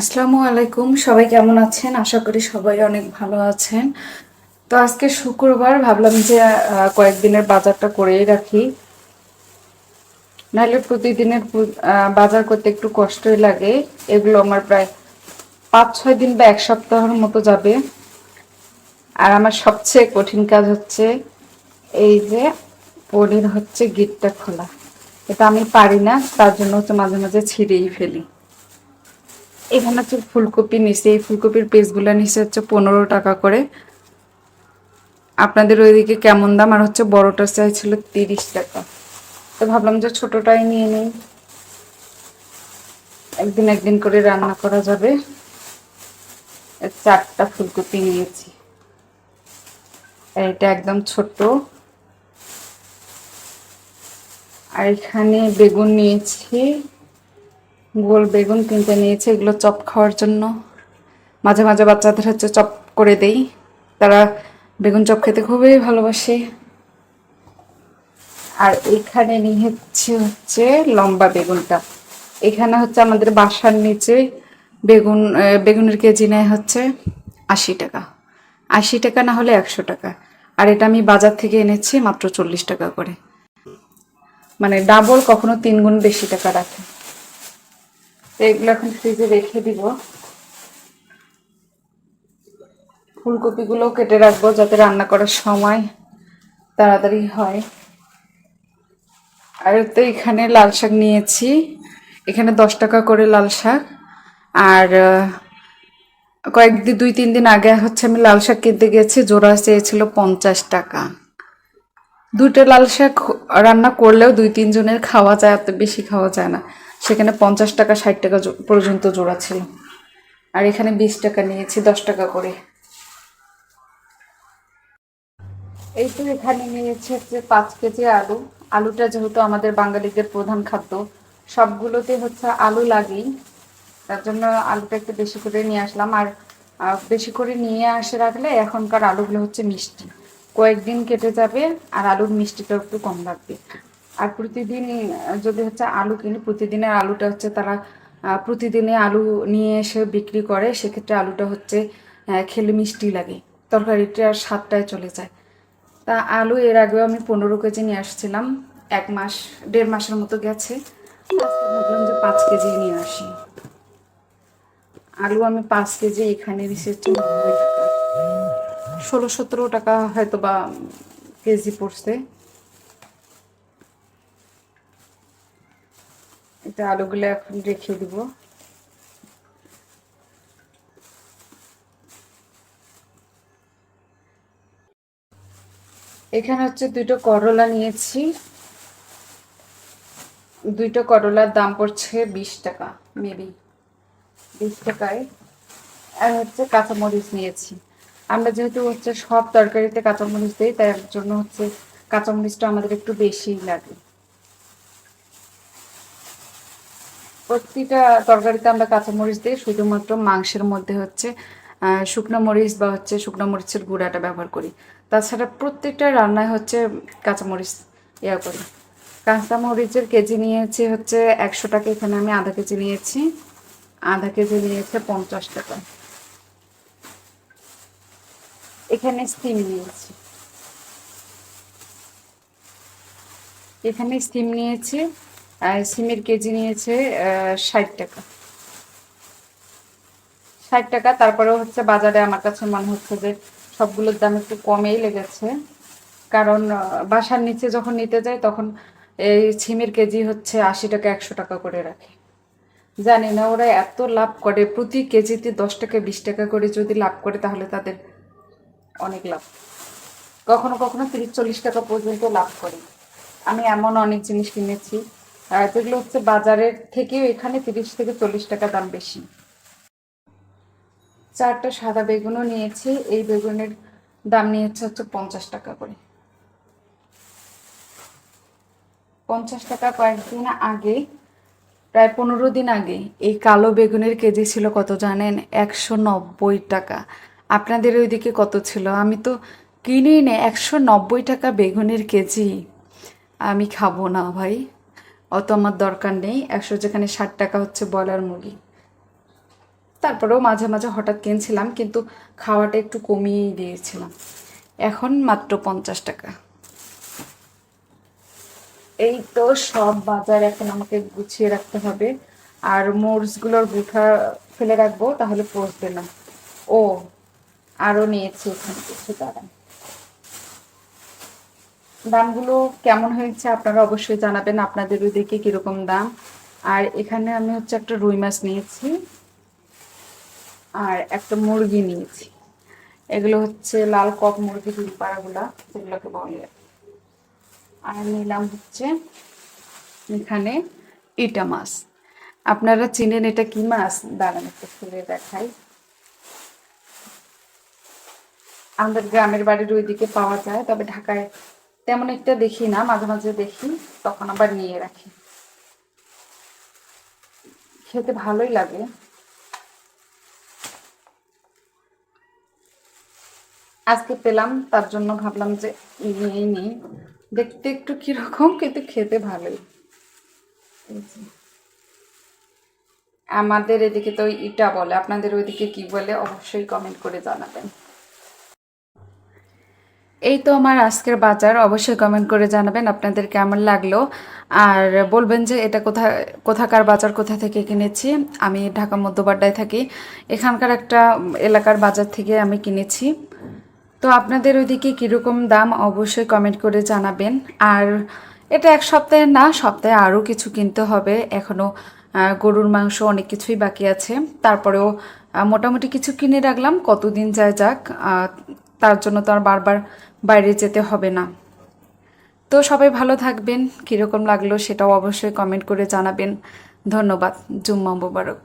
আসসালামু আলাইকুম। সবাই কেমন আছেন? আশা করি সবাই অনেক ভালো আছেন। তো আজকে শুক্রবার, ভাবলাম যে কয়েকদিনের বাজারটা করেই রাখি। নাহলে প্রতিদিনের বাজার করতে একটু কষ্টই লাগে। এগুলো আমার প্রায় পাঁচ ছয় দিন বা এক সপ্তাহের মতো যাবে। আর আমার সবচেয়ে কঠিন কাজ হচ্ছে এই যে, পনির হচ্ছে গিটটা খোলা। এটা আমি পারি না, তার জন্য হচ্ছে মাঝে মাঝে ছিঁড়েই ফেলি। এখানে হচ্ছে ফুলকপি নিচে, এই ফুলকপির পিসগুলো নিচে হচ্ছে পনেরো টাকা করে। আপনাদের ওইদিকে কেমন দাম? আর হচ্ছে বড়টা চাইছিল তিরিশ টাকা। তো ভাবলাম যে ছোটোটাই নিয়ে নেই। একদিন একদিন করে রান্না করা যাবে। চারটা ফুলকপি নিয়েছি। এটা একদম ছোট। আর এখানে বেগুন নিয়েছি। গোল বেগুন কিনতে নিয়েছে, এগুলো চপ খাওয়ার জন্য। মাঝে মাঝে বাচ্চাদের হচ্ছে চপ করে দেই। তারা বেগুন চপ খেতে খুবই ভালোবাসে। আর এখানে নিয়েছি হচ্ছে লম্বা বেগুনটা। এখানে হচ্ছে আমাদের বাসার নিচে বেগুন বেগুনের কেজি নেয় হচ্ছে আশি টাকা। আশি টাকা না হলে একশো টাকা। আর এটা আমি বাজার থেকে এনেছি মাত্র চল্লিশ টাকা করে। মানে ডাবল কখনো তিন গুণ বেশি টাকা রাখে। এগুলো এখন ফ্রিজে রেখে দিব। ফুলকপিগুলো কেটে রাখব যাতে রান্না করার সময় তাড়াতাড়ি হয়। আর তো এখানে লাল শাক নিয়েছি। এখানে দশ টাকা করে লাল শাক। আর কয়েকদিন দুই, তিন দিন আগে হচ্ছে আমি লাল শাক কিনতে গেছি জোড়া চেয়েছিল পঞ্চাশ টাকা। দুটো লাল শাক রান্না করলেও দুই, তিনজনের খাওয়া যায়, এত বেশি খাওয়া যায় না। সেখানে পঞ্চাশ টাকা, ষাট টাকা পর্যন্ত জোড়া ছিল। আর এখানে বিশ টাকা নিয়েছি, দশ টাকা করে। এই তো এখানে নিয়েছি হচ্ছে পাঁচ কেজি আলু। আলুটা যেহেতু আমাদের বাঙালিদের প্রধান খাদ্য, সবগুলোতে হচ্ছে আলু লাগেই। তার জন্য আলুটা একটু বেশি করে নিয়ে আসলাম। আর বেশি করে নিয়ে আসে রাখলে এখনকার আলুগুলো হচ্ছে মিষ্টি। কয়েকদিন কেটে যাবে আর আলুর মিষ্টিটা একটু কম লাগবে। আর প্রতিদিন যদি হচ্ছে আলু কিনি, প্রতিদিনের আলুটা হচ্ছে তারা প্রতিদিনে আলু নিয়ে এসে বিক্রি করে, সেক্ষেত্রে আলুটা হচ্ছে খেলে মিষ্টি লাগে। তরকারিটার স্বাদটায় চলে যায়। তা আলু এর আগেও আমি পনেরো কেজি নিয়ে আসছিলাম, এক মাস, দেড় মাসের মতো গেছে। ভাবলাম যে পাঁচ কেজি নিয়ে আসি। আলু আমি পাঁচ কেজি এখানে রিসের্চ ষোলো সতেরো টাকা হয়তো বা কেজি পড়ছে। এটা আলুগুলো এখন রেখে দিব। এখানে হচ্ছে দুটো করলা নিয়েছি। দুইটা করলার দাম পড়ছে বিশ টাকা, মেবি বিশ টাকায়। আর হচ্ছে কাঁচামরিচ নিয়েছি। আমরা যেহেতু হচ্ছে সব তরকারিতে কাঁচামরিচ দিই, তাই এর জন্য হচ্ছে কাঁচামরিচটা আমাদের একটু বেশিই লাগে। প্রতিটা তরকারিতে আমরা কাঁচামরিচ দিই, শুধুমাত্র মাংসের মধ্যে হচ্ছে শুকনো মরিচ বা হচ্ছে শুকনো মরিচের গুঁড়াটা ব্যবহার করি। তাছাড়া প্রত্যেকটা রান্নায় হচ্ছে কাঁচামরিচ ইয়া করি। কাঁচামরিচের কেজি নিয়েছি হচ্ছে একশো টাকা, এখানে আমি আধা কেজি নিয়েছি। আধা কেজি নিয়েছে পঞ্চাশ টাকা। এখানে স্টিম নিয়েছি। এখানে স্টিম নিয়েছি সিমের কেজি নিয়েছে ষাট টাকা। ষাট টাকা, তারপরেও হচ্ছে বাজারে আমার কাছে মনে হচ্ছে যে সবগুলোর দাম একটু কমেই লেগেছে। কারণ বাসার নিচে যখন নিতে যাই তখন এই সিমের কেজি হচ্ছে আশি টাকা, একশো টাকা করে রাখে। জানি না, ওরা এত লাভ করে, প্রতি কেজিতে দশ টাকা, বিশ টাকা করে যদি লাভ করে তাহলে তাদের অনেক লাভ। কখনো কখনো তিরিশ, চল্লিশ টাকা পর্যন্ত লাভ করে। আমি এমন অনেক জিনিস কিনেছি যেগুলো হচ্ছে বাজারের থেকেও এখানে তিরিশ থেকে চল্লিশ টাকা দাম বেশি। চারটা সাদা বেগুনও নিয়েছি, এই বেগুনের দাম নিয়েছে হচ্ছে পঞ্চাশ টাকা করে। পঞ্চাশ টাকা কয়েকদিন আগে, প্রায় পনেরো দিন আগে, এই কালো বেগুনের কেজি ছিল কত জানেন? একশো নব্বই টাকা। আপনাদের ওইদিকে কত ছিল? আমি তো কিনেই নে একশো নব্বই টাকা বেগুনের কেজি। আমি খাব না ভাই। অত আমার দরকার নেই, একশো যেখানে ষাট টাকা হচ্ছে ব্রয়লার মুরগি। তারপরেও মাঝে মাঝে হঠাৎ কিনছিলাম, কিন্তু খাওয়াটা একটু কমিয়েই দিয়েছিলাম। এখন মাত্র পঞ্চাশ টাকা। এই তো সব বাজার এখন আমাকে গুছিয়ে রাখতে হবে। আর মরিচগুলোর গুঠা ফেলে রাখব, তাহলে পচবে না। ও আরও নিয়েছি এখানে কিছু, দাঁড়ান। দামগুলো কেমন হয়েছে আপনারা অবশ্যই জানাবেন আপনাদের ওইদিকে কীরকম দাম। আর এখানে আমি হচ্ছে একটা রুই মাছ নিয়েছি, আর একটা মুরগি নিয়েছি। এগুলো হচ্ছে লাল কক মুরগি দুই পাড়াগুলা যেগুলোকে বলে। আর নিলাম হচ্ছে এখানে ইটা মাছ। আপনারা চিনেন এটা কি মাছ? দাঁড়ান একটু খুলে দেখাই। আমাদের গ্রামের বাড়ির ওইদিকে পাওয়া যায়, তবে ঢাকায় তেমন একটা দেখি না, মাঝে মাঝে দেখি, তখন আবার নিয়ে রাখি। খেতে ভালোই লাগে। আজকে পেলাম, তার জন্য ভাবলাম যে নিয়েই নিই। দেখতে একটু কীরকম, কিন্তু খেতে ভালোই। আমাদের এদিকে তো ইটা বলে, আপনাদের ওইদিকে কি বলে, অবশ্যই কমেন্ট করে জানাবেন। এই তো আমার আজকের বাজার, অবশ্যই কমেন্ট করে জানাবেন আপনাদের কেমন লাগল। আর বলবেন যে এটা কোথা, কোথাকার বাজার, কোথা থেকে কিনেছি? আমি ঢাকা মধ্যবাড্ডায় থাকি। এখানকার একটা এলাকার বাজার থেকে আমি কিনেছি। তো আপনাদের ওইদিকে কীরকম দাম, অবশ্যই কমেন্ট করে জানাবেন। আর এটা এক সপ্তাহে না, সপ্তাহে আরও কিছু কিনতে হবে। এখনও গরুর মাংস অনেক কিছুই বাকি আছে। তারপরেও মোটামুটি কিছু কিনে রাখলাম। কতদিন যায় যাক তার জন্য তো আর বারবার বাইরে যেতে হবে না। তো সবাই ভালো থাকবেন, কীরকম লাগল সেটাও অবশ্যই কমেন্ট করে জানাবেন। ধন্যবাদ, জুম্মা মুবারক।